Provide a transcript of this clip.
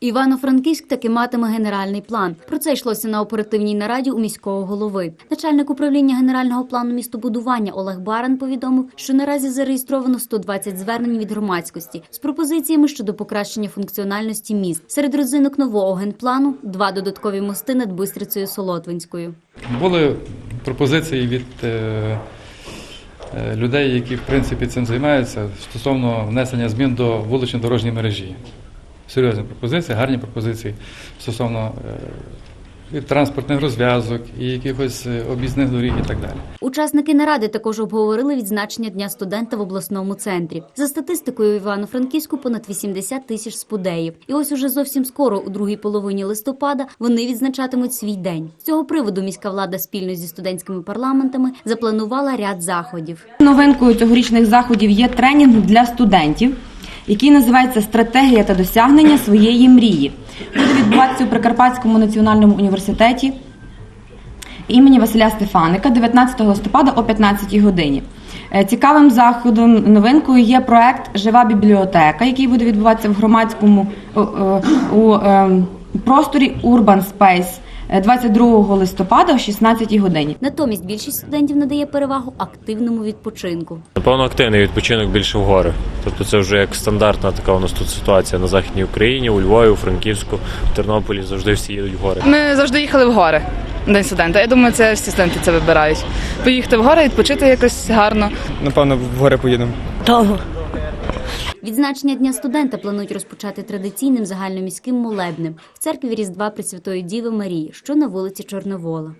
Івано-Франківськ таки матиме генеральний план. Про це йшлося на оперативній нараді у міського голови. Начальник управління генерального плану містобудування Олег Баран повідомив, що наразі зареєстровано 120 звернень від громадськості з пропозиціями щодо покращення функціональності міст. Серед родзинок нового генплану два додаткові мости над Бистрицею Солотвинською. Були пропозиції від е, е, людей, які в принципі цим займаються, стосовно внесення змін до вулично-дорожньої мережі. Серйозні пропозиції, гарні пропозиції стосовно е, і транспортних розв'язок, і якихось е, об'їзних доріг і так далі. Учасники наради також обговорили відзначення Дня студента в обласному центрі. За статистикою в Івано-Франківську понад 80 тисяч спудеїв. І ось уже зовсім скоро, у другій половині листопада, вони відзначатимуть свій день. З цього приводу міська влада спільно зі студентськими парламентами запланувала ряд заходів. Новинкою цьогорічних заходів є тренінг для студентів, який називається Стратегія та досягнення своєї мрії. Буде відбуватися у Прикарпатському національному університеті імені Василя Стефаника 19 листопада о 15 годині. Е, Цікавим заходом новинкою є проект Жива бібліотека, який буде відбуватися в громадському о, о, у ем, просторі Urban Space е, 22 листопада о 16 годині. Натомість більшість студентів надає перевагу активному відпочинку. Напевно, активний відпочинок більше в гори. Тобто це вже як стандартна така у нас тут ситуація на Західній Україні, у Львові, у Франківську, в Тернополі завжди всі їдуть в гори. Ми завжди їхали в гори День студента. Я думаю, це всі студенти це вибирають. Поїхати в гори, відпочити якось гарно. Напевно, в гори поїдемо. Відзначення Дня студента планують розпочати традиційним загальноміським молебнем в церкві Різдва Пресвятої Діви Марії, що на вулиці Чорновола.